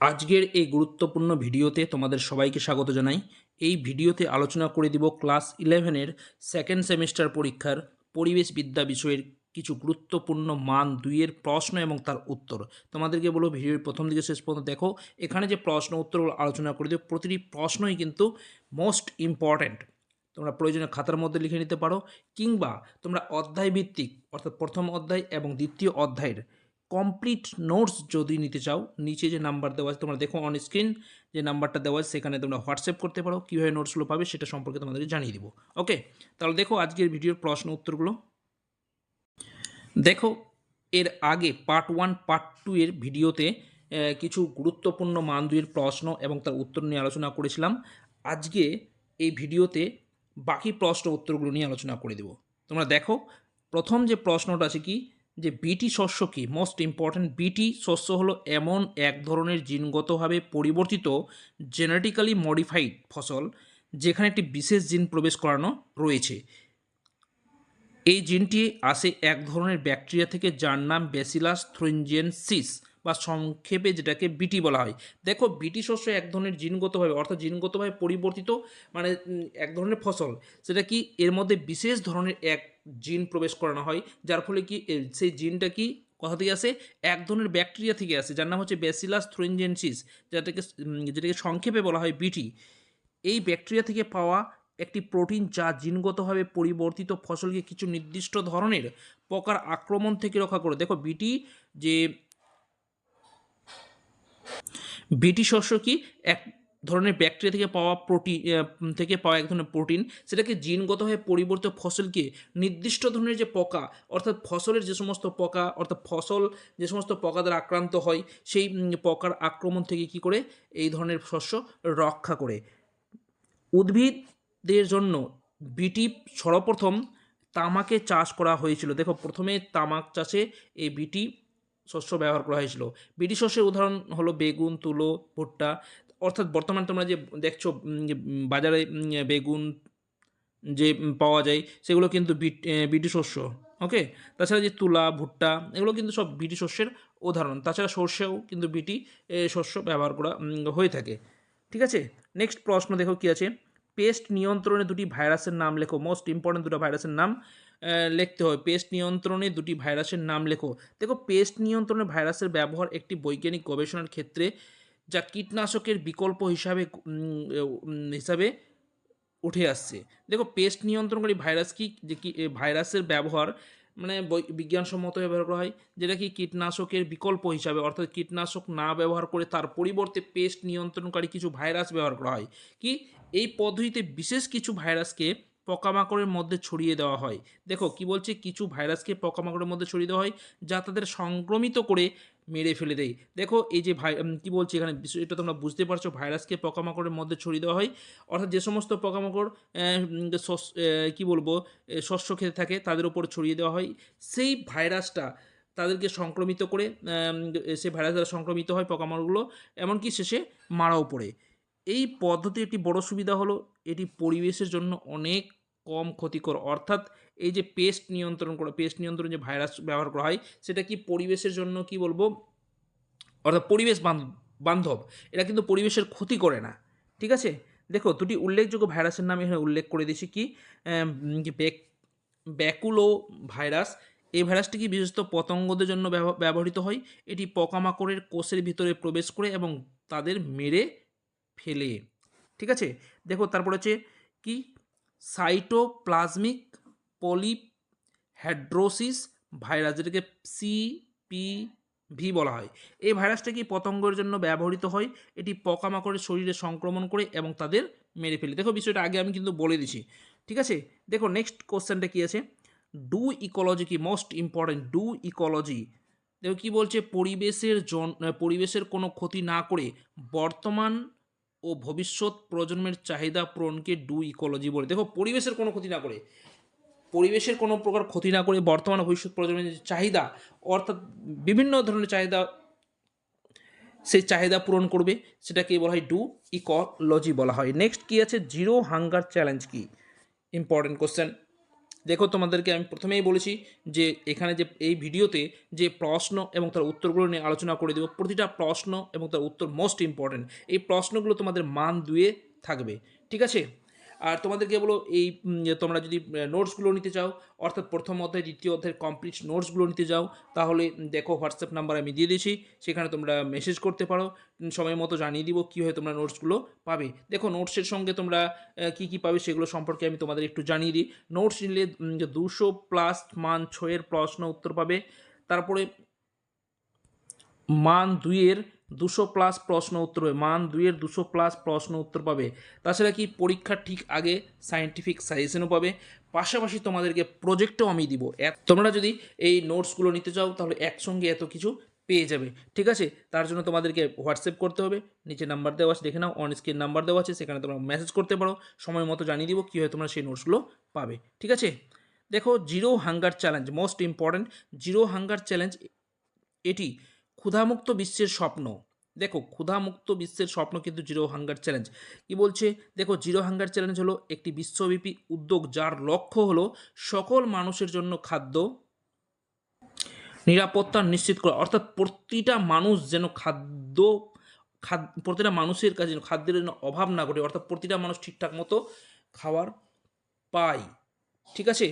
আজকের এই গুরুত্বপূর্ণ ভিডিওতে তোমাদের সবাইকে স্বাগত জানাই। এই ভিডিওতে আলোচনা করে দিব ক্লাস ইলেভেনের সেকেন্ড সেমিস্টার পরীক্ষার পরিবেশ বিদ্যা বিষয়ের কিছু গুরুত্বপূর্ণ মান দুইয়ের প্রশ্ন এবং তার উত্তর। তোমাদেরকে বলব, ভিডিওর প্রথম দিকে শেষ পর্যন্ত দেখো। এখানে যে প্রশ্ন উত্তরগুলো আলোচনা করে দেবো, প্রতিটি প্রশ্নই কিন্তু মোস্ট ইম্পর্ট্যান্ট তোমরা প্রয়োজনীয় খাতার মধ্যে লিখে নিতে পারো, কিংবা তোমরা অধ্যায় ভিত্তিক অর্থাৎ প্রথম অধ্যায় এবং দ্বিতীয় অধ্যায়ের কমপ্লিট নোটস যদি নিতে চাও, নিচে যে নাম্বার দেওয়া আছে, তোমরা দেখো অন স্ক্রিন যে নাম্বারটা দেওয়া আছে, সেখানে তোমরা হোয়াটসঅ্যাপ করতে পারো, কীভাবে নোটসগুলো পাবে সেটা সম্পর্কে তোমাদেরকে জানিয়ে দিব। ওকে তাহলে দেখো আজকের ভিডিওর প্রশ্ন উত্তরগুলো। দেখো, এর আগে পার্ট ওয়ান পার্ট টু এর ভিডিওতে কিছু গুরুত্বপূর্ণ মান দুইয়ের প্রশ্ন এবং তার উত্তর নিয়ে আলোচনা করেছিলাম। আজকে এই ভিডিওতে বাকি প্রশ্ন উত্তরগুলো নিয়ে আলোচনা করে দেব। তোমরা দেখো, প্রথম যে প্রশ্নটা আছে কি? যে বিটি শস্য কি? মোস্ট ইম্পর্ট্যান্ট বিটি শস্য হলো এমন এক ধরনের জিনগতভাবে পরিবর্তিত জেনেটিক্যালি মডিফাইড ফসল, যেখানে একটি বিশেষ জিন প্রবেশ করানো রয়েছে। এই জিনটি আসে এক ধরনের ব্যাকটেরিয়া থেকে যার নাম ব্যাসিলাস থ্রুইনজিয়েনসিস বা সংক্ষেপে যেটাকে বিটি বলা হয়। দেখো বিটি শস্য এক ধরনের জিনগতভাবে, অর্থাৎ জিনগতভাবে পরিবর্তিত মানে এক ধরনের ফসল। সেটা কি এর মধ্যে বিশেষ ধরনের এক জিন প্রবেশ করানো হয়, যার ফলে কি সেই জিনটা কি কোথা থেকে আসে? এক ধরনের ব্যাকটেরিয়া থেকে আসে, যার নাম হচ্ছে ব্যাসিলাস থ্রুইনজেনসিস যেটাকে যেটাকে সংক্ষেপে বলা হয় বিটি এই ব্যাকটেরিয়া থেকে পাওয়া একটি প্রোটিন যা জিনগতভাবে পরিবর্তিত ফসলকে কিছু নির্দিষ্ট ধরনের পোকার আক্রমণ থেকে রক্ষা করে। দেখো বিটি যে বিটি শস্য কি? এক ধরনের ব্যাকটেরিয়া থেকে পাওয়া প্রোটিন থেকে পাওয়া এক ধরনের প্রোটিন সেটাকে জিনগতভাবে পরিবর্তিত ফসলকে নির্দিষ্ট ধরনের যে পোকা, অর্থাৎ ফসলের যে সমস্ত পোকা, অর্থাৎ ফসল যে সমস্ত পোকা দ্বারা আক্রান্ত হয়, সেই পোকার আক্রমণ থেকে কি করে? এই ধরনের শস্য রক্ষা করে। উদ্ভিদদের জন্য বিটি সর্বপ্রথম তামাকে চাষ করা হয়েছিল। দেখো, প্রথমে তামাক চাষে এই বিটি শস্য ব্যবহার করা হয়েছিল। বিটি শস্যের উদাহরণ হলো বেগুন তুলো ভুট্টা। অর্থাৎ বর্তমানে তোমরা যে দেখছ যে, বাজারে বেগুন যে পাওয়া যায় সেগুলো কিন্তু বিট শস্য ওকে? তাছাড়া যে তুলা ভুট্টা এগুলো কিন্তু সব বিটি শস্যের উদাহরণ। তাছাড়া সর্ষেও কিন্তু বিটি শস্য ব্যবহার করা হয়ে থাকে। ঠিক আছে? নেক্সট প্রশ্ন দেখো কি আছে? পেস্ট নিয়ন্ত্রণে দুটি ভাইরাসের নাম লেখো। মোস্ট ইম্পর্টেন্ট দুটো ভাইরাসের নাম লিখতে হয়। পেস্ট নিয়ন্ত্রণে দুটি ভাইরাসের নাম লেখো। দেখো, পেস্ট নিয়ন্ত্রণে ভাইরাসের ব্যবহার একটি বৈজ্ঞানিক গবেষণার ক্ষেত্রে যা কীটনাশকের বিকল্প হিসাবে হিসাবে উঠে আসছে। দেখো, পেস্ট নিয়ন্ত্রণকারী ভাইরাস কি? যে কি ভাইরাসের ব্যবহার মানে বিজ্ঞানসম্মত ব্যবহার করা হয়। যেটা কি? কীটনাশকের বিকল্প হিসাবে, অর্থাৎ কীটনাশক না ব্যবহার করে তার পরিবর্তে পেস্ট নিয়ন্ত্রণকারী কিছু ভাইরাস ব্যবহার করা হয়। কি? এই পদ্ধতিতে বিশেষ কিছু ভাইরাসকে পোকামাকড়ের মধ্যে ছড়িয়ে দেওয়া হয়। দেখো, কি বলছে? কিছু ভাইরাসকে পোকামাকড়ের মধ্যে ছড়িয়ে দেওয়া হয় যা তাদের সংক্রমিত করে মেরে ফেলে দেয়। দেখো, এই যে ভাই কী বলছে এখানে? বিষয়টা তোমরা বুঝতে পারছ, ভাইরাসকে পোকামাকড়ের মধ্যে ছড়িয়ে দেওয়া হয়। অর্থাৎ যে সমস্ত পোকামাকড় কি বলব শস্য খেতে থাকে, তাদের উপর ছড়িয়ে দেওয়া হয়। সেই ভাইরাসটা তাদেরকে সংক্রমিত করে সে ভাইরাস দ্বারা সংক্রমিত হয় পোকামাকড়গুলো, এমনকি শেষে মারাও পড়ে। এই পদ্ধতির একটি বড় সুবিধা হলো, এটি পরিবেশের জন্য অনেক কম ক্ষতিকর। অর্থাৎ এই যে পেস্ট নিয়ন্ত্রণ করা পেস্ট নিয়ন্ত্রণ যে ভাইরাস ব্যবহার করা হয়, সেটা কি পরিবেশের জন্য কি বলব? অর্থাৎ পরিবেশ বান্ধ- বান্ধব। এটা কিন্তু পরিবেশের ক্ষতি করে না। ঠিক আছে? দেখো, দুটি উল্লেখযোগ্য ভাইরাসের নাম এখানে উল্লেখ করে দিয়েছি কি? ব্যাক- ব্যাকুলো ভাইরাস এই ভাইরাসটি কি বিশেষত পতঙ্গদের জন্য ব্যবহৃত হয়? এটি পোকামাকড়ের কোষের ভিতরে প্রবেশ করে এবং তাদের মেরে ফেলে। ঠিক আছে? দেখো, তারপর হচ্ছে কি? সাইটোপ্লাজমিক পলিহ্যাড্রোসিস ভাইরাস, যেটাকে সিপিভি বলা হয়। এই ভাইরাসটা কি পতঙ্গের জন্য ব্যবহৃত হয়? এটি পোকামাকড়ের শরীরে সংক্রমণ করে এবং তাদের মেরে ফেলে। দেখো, বিষয়টা আগে আমি কিন্তু বলে দিছি ঠিক আছে? দেখো নেক্সট কোশ্চেনটা কি আছে? ডু ইকোলজি কি মোস্ট ইম্পর্টেন্ট ডু ইকোলজি দেখো, কি বলছে? পরিবেশের জন পরিবেশের কোনো ক্ষতি না করে বর্তমান ও ভবিষ্যৎ প্রজন্মের চাহিদা পূরণকে ডু ইকোলজি বলে। দেখো, পরিবেশের কোনো ক্ষতি না করে। পরিবেশের কোনো প্রকার ক্ষতি না করে বর্তমান ভবিষ্যৎ প্রজন্মের চাহিদা, অর্থাৎ বিভিন্ন ধরনের চাহিদা, সেই চাহিদা পূরণ করবে, সেটাকে বলা হয় ডু ইকোলজি বলা হয়। নেক্সট কী আছে? জিরো হাঙ্গার চ্যালেঞ্জ কি? ইম্পর্টেন্ট কোশ্চেন দেখো, তোমাদেরকে আমি প্রথমেই বলেছি যে এখানে যে এই ভিডিওতে যে প্রশ্ন এবং তার উত্তরগুলো নিয়ে আলোচনা করে দেবো, প্রতিটা প্রশ্ন এবং তার উত্তর মোস্ট ইম্পর্ট্যান্ট এই প্রশ্নগুলো তোমাদের মান দুয়ে থাকবে, ঠিক আছে? আর তোমাদেরকে বলো, এই তোমরা যদি নোটসগুলো নিতে চাও, অর্থাৎ প্রথম অধ্যায়, দ্বিতীয় অধ্যায়ের কমপ্লিট নোটসগুলো নিতে যাও, তাহলে দেখো হোয়াটসঅ্যাপ নাম্বার আমি দিয়ে দিয়েছি, সেখানে তোমরা মেসেজ করতে পারো সময় মতো জানিয়ে দিব কীভাবে তোমরা নোটসগুলো পাবে। দেখো নোটসের সঙ্গে তোমরা কী কী পাবে সেগুলো সম্পর্কে আমি তোমাদের একটু জানিয়ে দিই। নোটস নিলে দুশো প্লাস মান ছয়ের প্রশ্ন উত্তর পাবে, তারপরে মান দুইয়ের দুশো প্লাস প্রশ্ন উত্তর পাবে মান দুইয়ের দুশো প্লাস প্রশ্ন উত্তর পাবে। তাছাড়া কি পরীক্ষার ঠিক আগে সায়েন্টিফিক সাজেশনও পাবে? পাশাপাশি তোমাদেরকে প্রজেক্টও আমি দিব। তোমরা যদি এই নোটসগুলো নিতে চাও, তাহলে একসঙ্গে এত কিছু পেয়ে যাবে। ঠিক আছে? তার জন্য তোমাদেরকে হোয়াটসঅ্যাপ করতে হবে। নিচে নাম্বার দেওয়া আছে, দেখে নাও। অন স্ক্রিন নাম্বার দেওয়া আছে, সেখানে তোমরা মেসেজ করতে পারো। সময় মতো জানিয়ে দিব কীভাবে তোমরা সেই নোটসগুলো পাবে। ঠিক আছে? দেখো zero hunger challenge most important zero hunger challenge এটি ক্ষুধামুক্ত বিশ্বের স্বপ্ন। দেখো, ক্ষুধামুক্ত বিশ্বের স্বপ্ন কিন্তু জিরো হাঙ্গার চ্যালেঞ্জ। কি বলছে? দেখো, জিরো হাঙ্গার চ্যালেঞ্জ হলো একটি বিশ্বব্যাপী উদ্যোগ যার লক্ষ্য হলো সকল মানুষের জন্য খাদ্য নিরাপত্তা নিশ্চিত করা। অর্থাৎ প্রতিটা মানুষ যেন খাদ্য, খাদ, প্রতিটা মানুষের কাছে যেন খাদ্যের যেন অভাব না ঘটে। অর্থাৎ প্রতিটা মানুষ ঠিকঠাক মতো খাবার পায়। ঠিক আছে?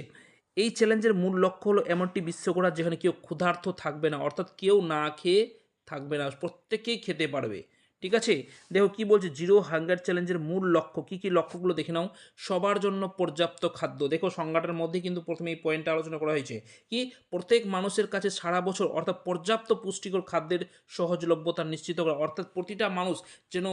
এই চ্যালেঞ্জের মূল লক্ষ্য হলো এমনটি বিশ্ব যেখানে কেউ ক্ষুধার্ত থাকবে না, অর্থাৎ কেউ না খেয়ে থাকবে না, প্রত্যেকেই খেতে পারবে। ঠিক আছে? দেখো কি বলছে? জিরো হাঙ্গার চ্যালেঞ্জের মূল লক্ষ্য। কি কি লক্ষ্যগুলো দেখে নাও? সবার জন্য পর্যাপ্ত খাদ্য। দেখো, সংজ্ঞাটার মধ্যে কিন্তু প্রথমে এই পয়েন্টটা আলোচনা করা হয়েছে। কি? প্রত্যেক মানুষের কাছে সারা বছর, অর্থাৎ পর্যাপ্ত পুষ্টিকর খাদ্যের সহজলভ্যতা নিশ্চিত করা, অর্থাৎ প্রতিটা মানুষ যেন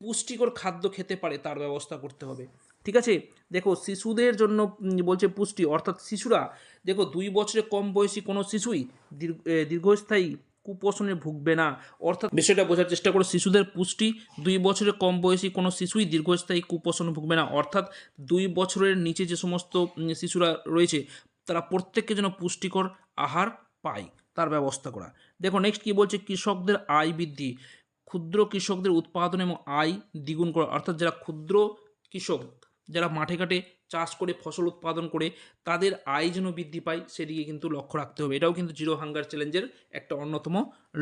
পুষ্টিকর খাদ্য খেতে পারে, তার ব্যবস্থা করতে হবে। ঠিক আছে? দেখো, শিশুদের জন্য বলছে পুষ্টি। অর্থাৎ শিশুরা, দেখো, দুই বছরের কম বয়সী কোনো শিশুই দীর্ঘ- দীর্ঘস্থায়ী কুপোষণে ভুগবে না। অর্থাৎ বিষয়টা বোঝার চেষ্টা করো, শিশুদের পুষ্টি, দুই বছরের কম বয়সী কোনো শিশুই দীর্ঘস্থায়ী কুপোষণে ভুগবে না। অর্থাৎ দুই বছরের নিচে যে সমস্ত শিশুরা রয়েছে, তারা প্রত্যেককে যেন পুষ্টিকর আহার পায়, তার ব্যবস্থা করা। দেখো নেক্সট কি বলছে? কৃষকদের আয় বৃদ্ধি। ক্ষুদ্র কৃষকদের উৎপাদন এবং আয় দ্বিগুণ করা। অর্থাৎ যারা ক্ষুদ্র কৃষক যারা মাঠে ঘাটে চাষ করে ফসল উৎপাদন করে, তাদের আয় যেন বৃদ্ধি পায়, সেদিকে কিন্তু লক্ষ্য রাখতে হবে। এটাও কিন্তু জিরো হাঙ্গার চ্যালেঞ্জের একটা অন্যতম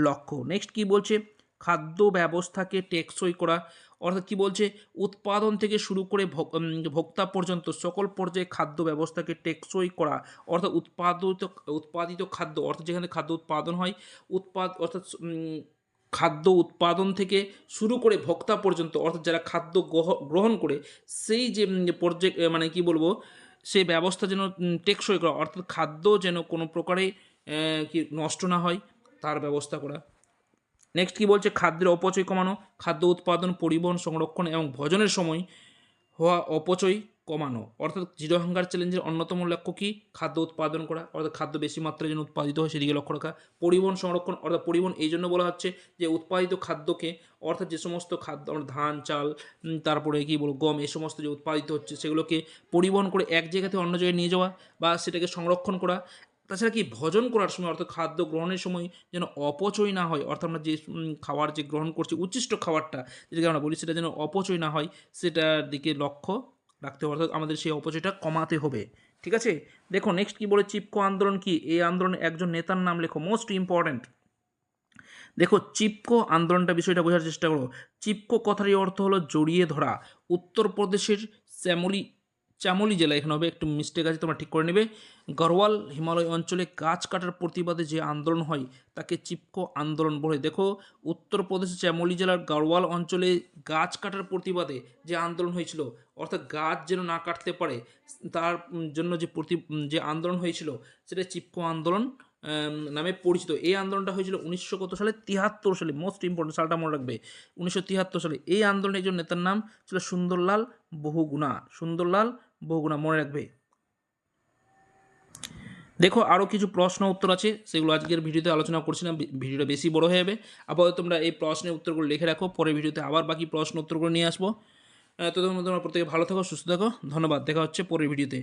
লক্ষ্য। নেক্সট কি বলছে? খাদ্য ব্যবস্থাকে টেকসই করা। অর্থাৎ কি বলছে? উৎপাদন থেকে শুরু করে ভোক্তা পর্যন্ত সকল পর্যায়ে খাদ্য ব্যবস্থাকে টেকসই করা। অর্থাৎ উৎপাদিত উৎপাদিত খাদ্য, অর্থাৎ যেখানে খাদ্য উৎপাদন হয়, উৎপাদ, অর্থাৎ খাদ্য উৎপাদন থেকে শুরু করে ভোক্তা পর্যন্ত, অর্থাৎ যারা খাদ্য গ্রহ- গ্রহণ করে, সেই যে পর্যায়ে মানে কি বলব সেই ব্যবস্থা যেন টেকসই করা, অর্থাৎ খাদ্য যেন কোনো প্রকারে কি নষ্ট না হয়, তার ব্যবস্থা করা। নেক্সট কি বলছে? খাদ্যের অপচয় কমানো, খাদ্য উৎপাদন, পরিবহন, সংরক্ষণ এবং ভোজনের সময় হওয়া অপচয় কমানো। অর্থাৎ জিরো হাঙ্গার চ্যালেঞ্জের অন্যতম লক্ষ্য কি? খাদ্য উৎপাদন করা, অর্থাৎ খাদ্য বেশি মাত্রায় যেন উৎপাদিত হয় সেদিকে লক্ষ্য রাখা। পরিবহন সংরক্ষণ, অর্থাৎ পরিবহন এই জন্য বলা হচ্ছে যে উৎপাদিত খাদ্যকে, অর্থাৎ যে সমস্ত খাদ্য ধান, চাল তারপরে কি বলব, গম এ সমস্ত যে উৎপাদিত হচ্ছে সেগুলোকে পরিবহন করে এক জায়গা থেকে অন্য জায়গায় নিয়ে যাওয়া বা সেটাকে সংরক্ষণ করা। তাছাড়া কি ভোজন করার সময়, অর্থাৎ খাদ্য গ্রহণের সময় যেন অপচয় না হয়, অর্থাৎ আমরা যে খাবার যে গ্রহণ করছি, উচ্ছিষ্ট খাবারটা, যেটাকে আমরা বলি, সেটা যেন অপচয় না হয়, সেটার দিকে লক্ষ্য রাখতে হবে, অর্থাৎ আমাদের সেই অপচয়টা কমাতে হবে। ঠিক আছে? দেখো নেক্সট কি বলে চিপকো আন্দোলন কি? এই আন্দোলনে একজন নেতার নাম লেখো মোস্ট ইম্পর্ট্যান্ট দেখো, চিপকো আন্দোলনটা বিষয়টা বোঝার চেষ্টা করো। চিপকো কথারই অর্থ হলো জড়িয়ে ধরা। উত্তরপ্রদেশের শ্যামলি চামলি জেলা এখানে হবে। একটু মিস্টেক আছে, তোমরা ঠিক করে নেবে। গড়ওয়াল হিমালয় অঞ্চলে গাছ কাটার প্রতিবাদে যে আন্দোলন হয়, তাকে চিপকো আন্দোলন বলে। দেখো উত্তরপ্রদেশের চামলি জেলার গড়ওয়াল অঞ্চলে গাছ কাটার প্রতিবাদে যে আন্দোলন হয়েছিল, অর্থাৎ গাছ যেন না কাটতে পারে, তার জন্য যে প্রতি যে আন্দোলন হয়েছিল, সেটা চিপকো আন্দোলন নামে পরিচিত। এই আন্দোলনটা হয়েছিল উনিশশো কত সালে? তিয়াত্তর সালে। মোস্ট ইম্পর্টেন্ট সালটা মনে রাখবে। উনিশশো তিয়াত্তর সালে। এই আন্দোলনের একজন নেতার নাম ছিল সুন্দরলাল বহুগুণা। সুন্দরলাল বহুগুণা মনে রাখবে? দেখো আরও কিছু প্রশ্ন উত্তর আছে, সেগুলো আজকের ভিডিওতে আলোচনা করছি না ভিডিওটা বেশি বড় হয়ে যাবে। আপাতত তোমরা এই প্রশ্নের উত্তরগুলো লিখে রাখো পরে ভিডিওতে আবার বাকি প্রশ্ন উত্তরগুলো নিয়ে আসব। তো তোমরা প্রত্যেকে ভালো থাকো, সুস্থ থাকো, ধন্যবাদ, দেখা হচ্ছে পরের ভিডিওতে।